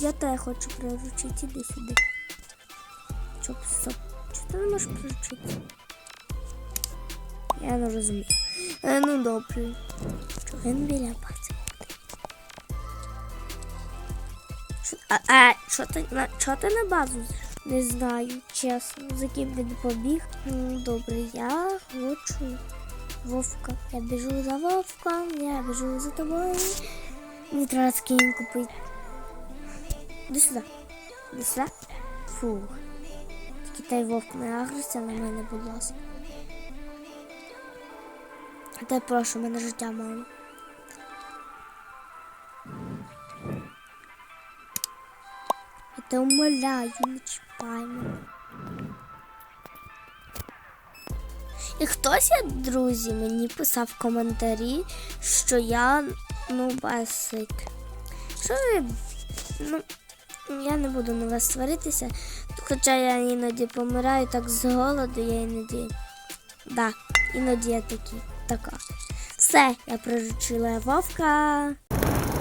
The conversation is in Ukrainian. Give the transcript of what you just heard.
Я тебе хочу приручити, іди сюди. Чоп, стоп. Чого ти не можеш приручити? Я не розумію. Е, ну добре. Чого він біля бази? А, а що ти на що ти на базу? Не знаю, чесно. За ким він побіг? Ну, добре, я хочу Вовка. Я біжу за Вовком, я біжу за тобою. Мені треба скін купити. Іди сюди. Іди сюди. Фух. Тільки вовк не агриться на мене, будь ласка. А те прошу, мене життя мало. Я те умоляю, не чіпай мене. І хтось, я, друзі, мені писав в коментарі, що я ну басик. Що ви. Ну, я не буду на вас сваритися, хоча я іноді помираю так з голоду, я іноді. Да, іноді я такі, така. Все, я приручила вовка.